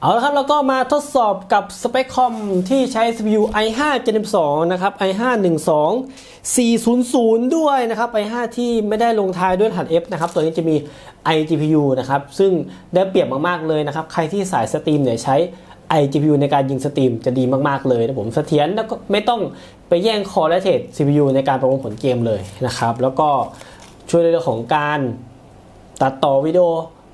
เอาละครับแล้วก็มาทดสอบกับสเปคคอมที่ใช้ CPU i5 Gen 2นะครับ i5 12400 ด้วยนะครับ i5 ที่ไม่ได้ลงท้ายด้วยรหัส F นะครับ ตัวนี้จะมี iGPU นะครับ ซึ่งได้เปรียบมาก ๆ เลยนะครับ ใครที่สายสตรีมเนี่ยใช้ iGPU ในการยิงสตรีมจะดีมาก ๆ เลยนะผมเสถียรแล้วก็ไม่ต้องไปแย่งคอและเทรด CPU ในการประมวลผลเกมเลยนะครับ แล้วก็ช่วยในเรื่องของการตัดต่อวิดีโอ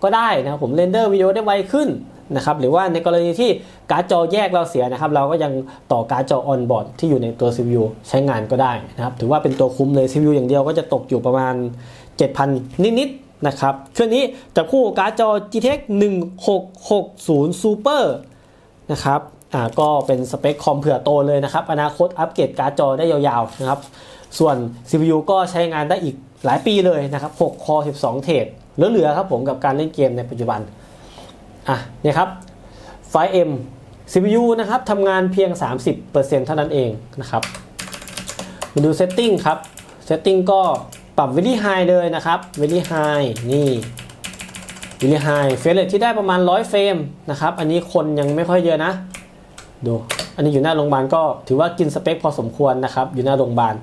ก็ได้นะครับผมเรนเดอร์วิดีโอได้ไวขึ้น นะครับหรือว่าในกรณีที่การ์ดจอแยกเราเสียนะครับ เราก็ยังต่อการ์ดจอออนบอร์ดที่อยู่ในตัว CPU ใช้งานก็ได้นะครับ ถือว่าเป็นตัวคุ้มเลย CPU อย่างเดียวก็จะตกอยู่ประมาณ 7,000 นิดๆนะครับเครื่องนี้จับคู่การ์ดจอ GTX 1660 Super นะครับอ่าก็เป็นสเปคคอมเผื่อโตเลยนะครับ อนาคตอัปเกรดการ์ดจอได้ยาวๆนะครับ ส่วน CPU ก็ใช้งานได้อีกหลายปีเลยนะครับ6คอ12 เทรดเหลือๆครับผมกับการเล่นเกมในปัจจุบัน อะเนี่ยครับไฟ M CPU นะครับทำงานเพียง 30%เท่านั้นเองนะครับมาดู Setting ครับ Setting ก็ปรับ Very High เลยนะครับ Very High นี่ Very High เฟรมเรทที่ได้ประมาณ 100 เฟรมนะครับ อันนี้คนยังไม่ค่อยเยอะนะ ดู อันนี้อยู่หน้าโรงพยาบาลก็ถือว่ากินสเปคพอสมควรนะครับ อยู่หน้าโรงพยาบาล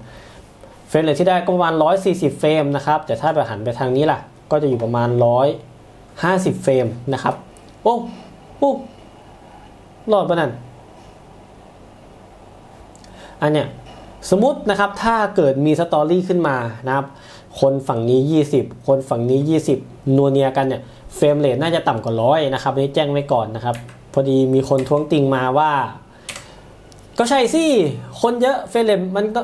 เฟรมเรทที่ได้ก็ประมาณ 140 เฟรมนะครับ แต่ถ้าไปหันไปทางนี้ล่ะ ก็จะอยู่ประมาณ 150 เฟรมนะครับ โอ้โอ้รอดปะนั่นอันเนี้ยสมมตินะครับถ้าเกิดมีสตอรี่ขึ้นมานะครับ คนฝั่งนี้ 20 คนฝั่งนี้ 20 นัวเนียกันเนี่ยเฟรมเรทน่าจะต่ำกว่าร้อยนะครับนนี้แจ้งไว้ก่อนนะครับ พอดีมีคนท้วงติงมาว่า ก็ใช่สิ คนเยอะเฟรมเรทมันก็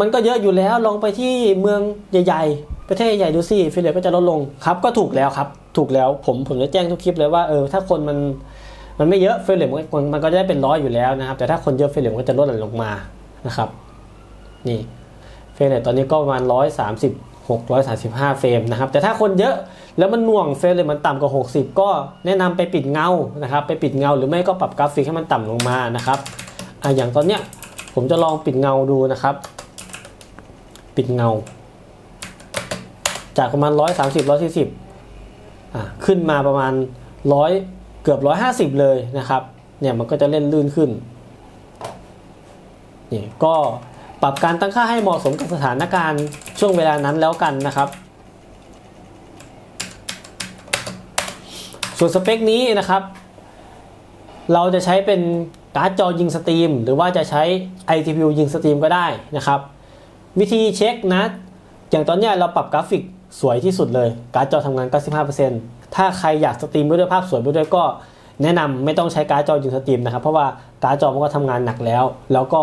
มันก็เยอะอยู่แล้วลองไปที่เมืองใหญ่ ๆ ประเทศใหญ่ดูสิเฟรมเรทก็จะลดลงครับ ก็ถูกแล้วครับ ถูกแล้วผมผมจะแจ้งทุกคลิปเลยว่าเออถ้าคนมันมันไม่เยอะเฟรมเรทมันก็มันก็จะได้เป็นร้อยอยู่แล้วนะครับ แต่ถ้าคนเยอะเฟรมเรทมันก็จะลดหลั่นลงมานะครับ นี่เฟรมเรทตอนนี้ก็ประมาณ136 135เฟรมนะครับ แต่ถ้าคนเยอะแล้วมันหน่วงเฟรมเรทมันต่ำกว่า60ก็แนะนำไปปิดเงานะครับ ไปปิดเงาหรือไม่ก็ปรับกราฟิกให้มันต่ำลงมานะครับอะอย่างตอนเนี้ยผมจะลองปิดเงาดูนะครับ ปิดเงา จากประมาณ130 140อะ ขึ้นมาประมาณ100เกือบ150เลยนะครับเนี่ยมันก็จะเล่นลื่นขึ้นนี่ก็ปรับการตั้งค่าให้เหมาะสมกับสถานการณ์ช่วงเวลานั้นแล้วกันนะครับ ส่วนสเปคนี้นะครับ เราจะใช้เป็นการ์ดจอยิงสตรีม หรือว่าจะใช้ iTPU ยิงสตรีมก็ได้นะครับ วิธีเช็คนะ อย่างตอนนี้เราปรับกราฟิก สวยที่สุดเลย การ์ดจอทำงาน 95%ถ้าใครอยากสตรีมไปด้วยภาพสวยไปด้วยก็แนะนำไม่ต้องใช้การ์ดจอยิงสตรีมนะครับ เพราะว่าการ์ดจอมันก็ทำงานหนักแล้ว แล้วก็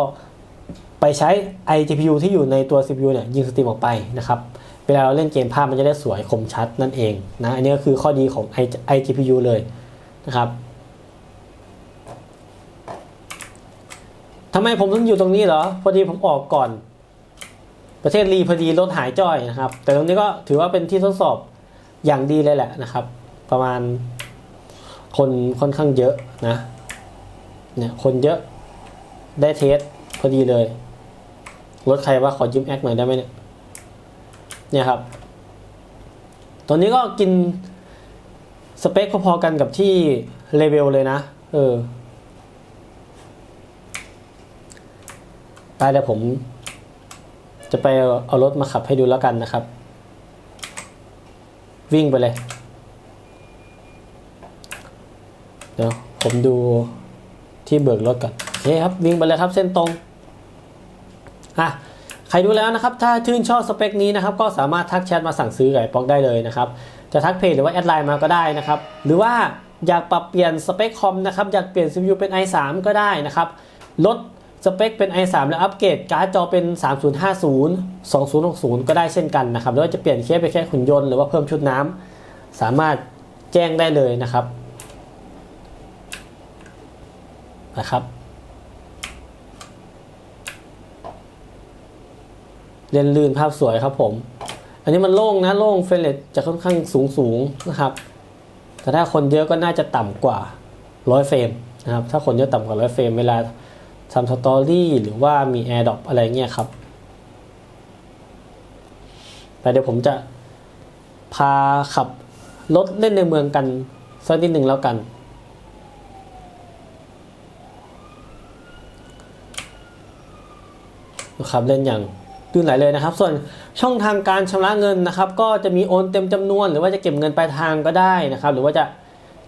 ไปใช้ iGPU ที่อยู่ในตัว CPU เนี่ยยิงสตรีมออกไปนะครับ เวลาเราเล่นเกมภาพมันจะได้สวยคมชัดนั่นเองนะ อันนี้ก็คือข้อดีของ iGPU เลยนะครับทำไมผมต้องอยู่ตรงนี้เหรอ พอดีผมออกก่อน ประเทศรีพอดีรถหายจ้อยนะครับ แต่ตรงนี้ก็ถือว่าเป็นที่ทดสอบอย่างดีเลยแหละนะครับ ประมาณคนค่อนข้างเยอะนะเนี่ยคนเยอะได้เทสพอดีเลย รถใครว่าขอยืมแอคหน่อยได้ไหมเนี่ยเนี่ยครับ ตัวนี้ก็กินสเปคพอๆกันกับที่เลเวลเลยนะ เออไปเดี๋ยวผม จะไปเอารถมาขับให้ดูแล้วกันนะครับ วิ่งไปเลย เดี๋ยวผมดูที่เบิกรถก่อนโอเคครับวิ่งไปเลยครับเส้นตรงอะใครดูแล้วนะครับ ถ้าชื่นชอบสเปคนี้นะครับ ก็สามารถทักแชทมาสั่งซื้อไก่ป๊อกได้เลยนะครับ จะทักเพจหรือว่าแอดไลน์มาก็ได้นะครับ หรือว่าอยากปรับเปลี่ยนสเปคคอมนะครับ อยากเปลี่ยน CPU เป็น i3 ก็ได้นะครับ ลด สเปคเป็น i3 แล้วอัปเกรดการ์ดจอเป็น 3050 2060 ก็ได้เช่นกันนะครับหรือว่าจะเปลี่ยนแค่ไปแค่หุ่นยนต์หรือว่าเพิ่มชุดน้ำสามารถแจ้งได้เลยนะครับนะครับเรียนลื่นภาพสวยครับผม อันนี้มันโล่งนะโล่งเฟรนเรทจะค่อนข้างสูงสูงนะครับ แต่ถ้าคนเยอะก็น่าจะต่ำกว่า100เฟรมนะครับ ถ้าคนเยอะต่ำกว่า100เฟรมเวลา ซัมสตอรี่หรือว่ามี AirDrop อะไรเงี้ยครับ แต่เดี๋ยวผมจะพาขับรถเล่นในเมืองกันสักนิดหนึ่งแล้วกันขับเล่นอย่างตื่นไหลเลยนะครับ ส่วนช่องทางการชำระเงินนะครับ ก็จะมีโอนเต็มจำนวน หรือว่าจะเก็บเงินปลายทางก็ได้นะครับ หรือว่าจะ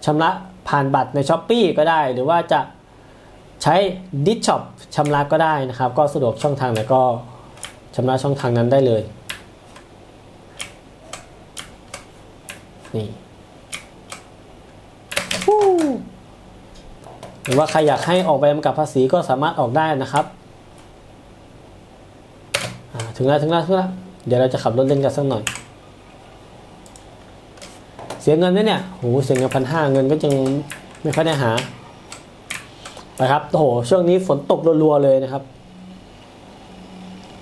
ชำระผ่านบัตรในช้อปปีก็ได้ หรือว่าจะ ใช้ดิชชอปชำระก็ได้นะครับ ก็สะดวกช่องทางไหนก็ชำระช่องทางนั้นได้เลย นี่หรือว่าใครอยากให้ออกใบกำกับภาษีก็สามารถออกได้นะครับถึงแล้วถึงแล้วถึงแล้วเดี๋ยวเราจะขับรถเล่นกันสักหน่อย เสียเงินไหมเนี่ยโหเสียเงินพันห้าเงินก็ยังไม่ค่อยได้หา ไปครับโอ้โหช่วงนี้ฝนตกรัวๆเลยนะครับ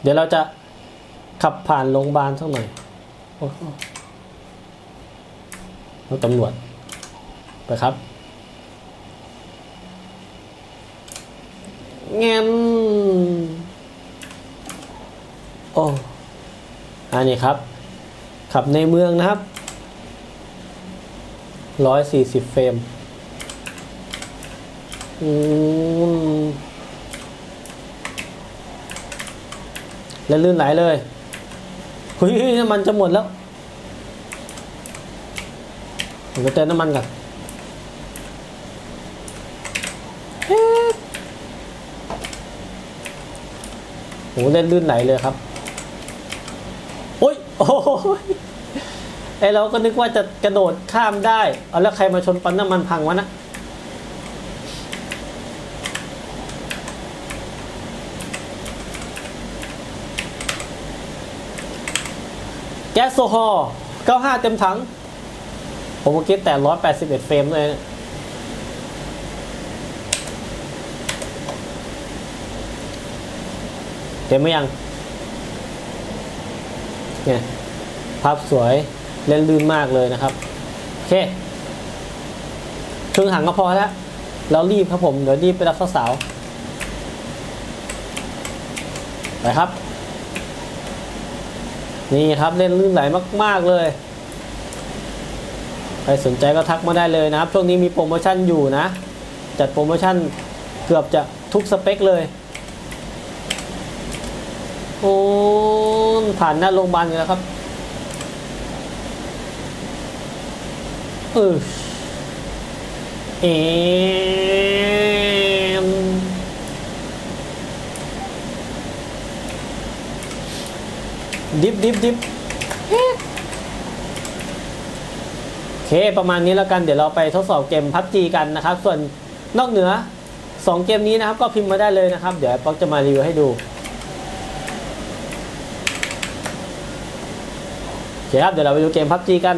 เดี๋ยวเราจะขับผ่านโรงพยาบาลสักหน่อยโอ้โหรถตำรวจไปครับเงี้ยโอ้อันนี้ครับ ขับในเมืองนะครับร้อยสี่สิบเฟรมอืม แล้วลื่นไหลเลยเฮ้ยน้ำมันจะหมดแล้วผมไปเติมน้ำมันก่อนเฮ้โหเล่นลื่นไหลเลยครับ โอ้ย โอ้ยไอเราก็นึกว่าจะกระโดดข้ามได้ เอาแล้วใครมาชนปั๊มน้ำมันพังวะนะ แก๊สโซฮอล์95 เต็มถัง ผมเมื่อกี้แต่ 181 เฟรมเลยเต็มไหมยัง เนี่ย ภาพสวย เล่นลื่นมากเลยนะครับ โอเคครึ่งถังก็พอแล้วเรารีบครับผม เดี๋ยวรีบไปรับสาวๆไปครับ นี่ครับเล่นลื่นไหลมาก ๆ เลย ใครสนใจก็ทักมาได้เลยนะครับ ช่วงนี้มีโปรโมชั่นอยู่นะ จัดโปรโมชั่นเกือบจะทุกสเปคเลย โอ้ผ่านหน้าโรงพยาบาลแล้วครับเออเอม ดิฟดิฟดิฟโอเค ประมาณนี้แล้วกัน เดี๋ยวเราไปทดสอบเกมพับจีกันนะครับ ส่วนนอกเหนือ 2 เกมนี้นะครับ ก็พิมพ์มาได้เลยนะครับ เดี๋ยวป๊อกจะมารีวิวให้ดูโอเคครับ เดี๋ยวเราไปดูเกมพับจีกัน